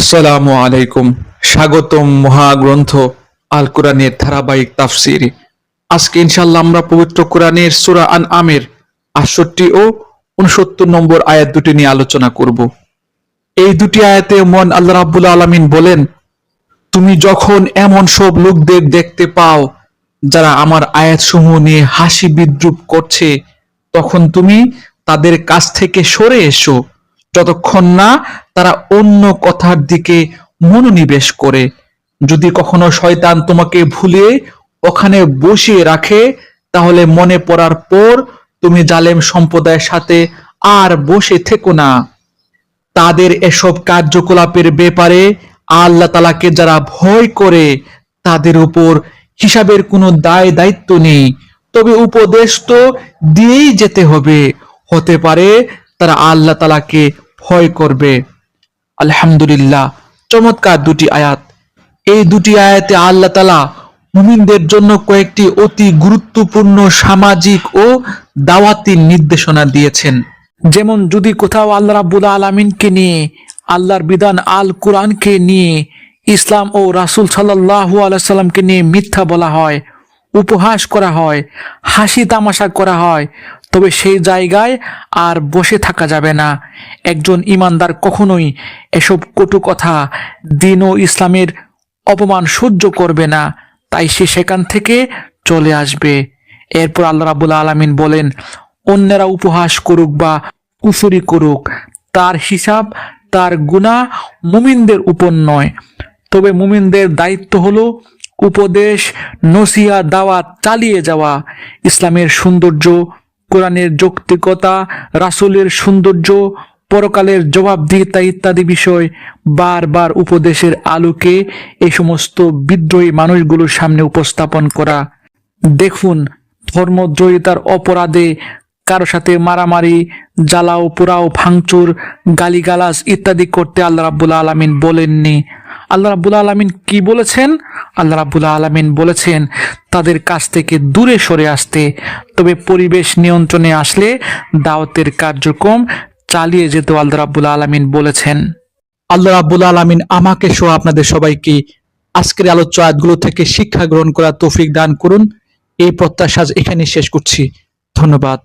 আসসালামু আলাইকুম। স্বাগতম মহাগ্রন্থ আল কোরআনের ধারাবাহিক তাফসির। আজকে ইনশাল্লাহ আমরা পবিত্র কোরআনের সূরা আন আমের আটষট্টি ও উনসত্তর নম্বর আয়াত দুটি নিয়ে আলোচনা করব। এই দুটি আয়াতে মন আল্লাহ রাব্বুল আলামিন বলেন, তুমি যখন এমন সব লোকদের দেখতে পাও যারা আমার আয়াতসমূহ নিয়ে হাসি বিদ্রুপ করছে, তখন তুমি তাদের কাছ থেকে সরে এসো। যতক্ষণ না তারা অন্য কথার দিকে মনোনিবেশ করে। যদি কখনো শয়তান তোমাকে ভুলে ওখানে বসিয়ে রাখে, তাহলে মনে পড়ার পর তুমি জালেম সম্প্রদায়ের সাথে আর বসে থেকো না। তাদের এসব কার্যকলাপের ব্যাপারে আল্লাহ তালাকে যারা ভয় করে, তাদের উপর হিসাবের কোনো দায় দায়িত্ব নেই। তবে উপদেশ তো দিয়েই যেতে হবে। হতে পারে তারা আল্লাহ তালাকে ভয় করবে। আলহামদুলিল্লাহ, চমৎকার দুটি আয়াত। এই দুটি আয়াতে আল্লাহ তালা মুমিনদের জন্য কয়েকটি অতি গুরুত্বপূর্ণ সামাজিক ও দাওয়াতি নির্দেশনা দিয়েছেন। যেমন, যদি কোথাও আল্লাহ রাব্বুল আলমিনকে নিয়ে, আল্লাহর বিধান আল কোরআনকে নিয়ে, ইসলাম ও রাসূল সাল্লাল্লাহু আলাইহি সাল্লামকে নিয়ে মিথ্যা বলা হয়, উপহাস করা হয়, হাসি তামাশা করা হয় তবে সেই জায়গায় আর বসে থাকা যাবে না। একজন ইমানদার কখনোই এসব কটু কথা দিন ও ইসলামের অপমান সহ্য করবে না। তাই সে সেখান থেকে চলে আসবে। এরপর আল্লাহ রাবুল আলমিন বলেন, অন্যেরা উপহাস করুক বা কুফুরি করুক, তার হিসাব তার গুণা মুমিনদের উপর নয়। তবে মুমিনদের দায়িত্ব হলো উপদেশ নসিয়া দাওয়াত চালিয়ে যাওয়া। ইসলামের সৌন্দর্য কোরআনের যৌক্তিকতা, রাসূলের সৌন্দর্য, পরকালের জবাবদিহিতা ইত্যাদি বিষয় বারবার উপদেশের আলোকে এই সমস্ত বিদ্রোহী মানুষগুলোর সামনে উপস্থাপন করা। দেখুন, ধর্মদ্রোহিতার অপরাধে কারও সাথে মারামারি, জ্বালাও পোড়াও, ভাঙচুর, গালিগালাজ ইত্যাদি করতে আল্লাহ রাব্বুল আলামিন বলেননি। আল্লাহ রাব্বুল আলামিন কি বলেছেন? আল্লাহ রাব্বুল আলামিন বলেছেন, তাদের কাছ থেকে দূরে সরে আসতে, তবে পরিবেশ নিয়ন্ত্রণে আসলে দাওয়াতের কার্যক্রম চালিয়ে যেতে আল্লাহ রাব্বুল আলামিন বলেছেন। আল্লাহ রাব্বুল আলামিন আমাকে সহ আপনাদের সবাইকে আজকের আলোচ্য আয়াতগুলো থেকে শিক্ষা গ্রহণ করার তৌফিক দান করুন। এই প্রত্যাশা এখানে শেষ করছি। ধন্যবাদ।